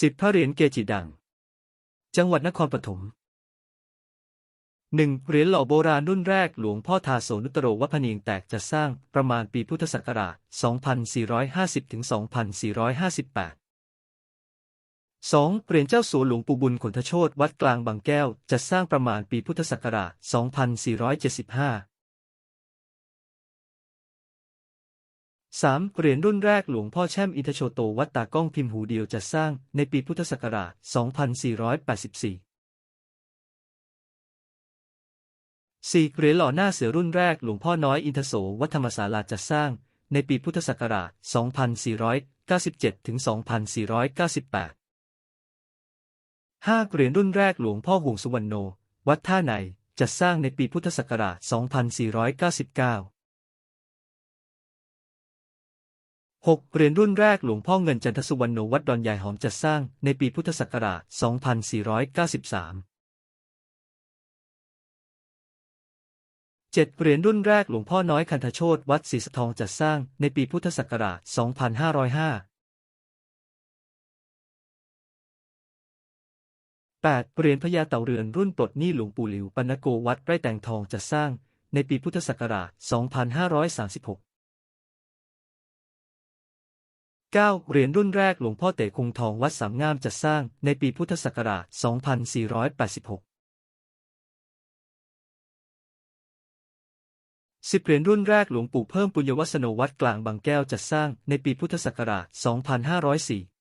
สิบพระเหรียญเกจิดัง จังหวัดนครปฐมหนึ่งเหรียญหล่อโบราณรุ่นแรกหลวงพ่อทาโสนุตโรวัพเนียงแตกจะสร้างประมาณปีพุทธศักราช 2450ถึง2458 2. เหรียญเจ้าสัวหลวงปู่บุญขนทโชตวัดกลางบางแก้วจะสร้างประมาณปีพุทธศักราช 2475 3. เหรียญรุ่นแรกหลวงพ่อแช่มอินทโชโตวัดตากล้องพิมพ์หูเดียวจะสร้างในปีพุทธศักราช 2484 4. เหรียญหล่อหน้าเสือรุ่นแรกหลวงพ่อน้อยอินทโสวัดธรรมศาลาจะสร้างในปีพุทธศักราช 2497 ถึง 2498 5. เหรียญรุ่นแรกหลวงพ่อห่วงสุวรรณโน วัดท่าในจะสร้างในปีพุทธศักราช 2499 6. เหรียญรุ่นแรกหลวงพ่อเงินจันทสุวรรณวัดดอนใหญ่หอมจะสร้างในปีพุทธศักราช 2493 7. เหรียญรุ่นแรกหลวงพ่อน้อยคันธโชตวัดศรีสะทองจัดสร้างในปีพุทธศักราช 2505 8. เหรียญพญาเต่าเรือนรุ่นปลดหนี้หลวงปู่หลิวปัณโกวัดไร่แตงทองจัดสร้างในปีพุทธศักราช 2536 9. เหรียญรุ่นแรกหลวงพ่อเต๋คงทองวัดสามงามจัดสร้างในปีพุทธศักราช 2486สิบเหรียญรุ่นแรกหลวงปู่เพิ่มปุญญวัสโนวัดกลางบางแก้วจัดสร้างในปีพุทธศักราช 2504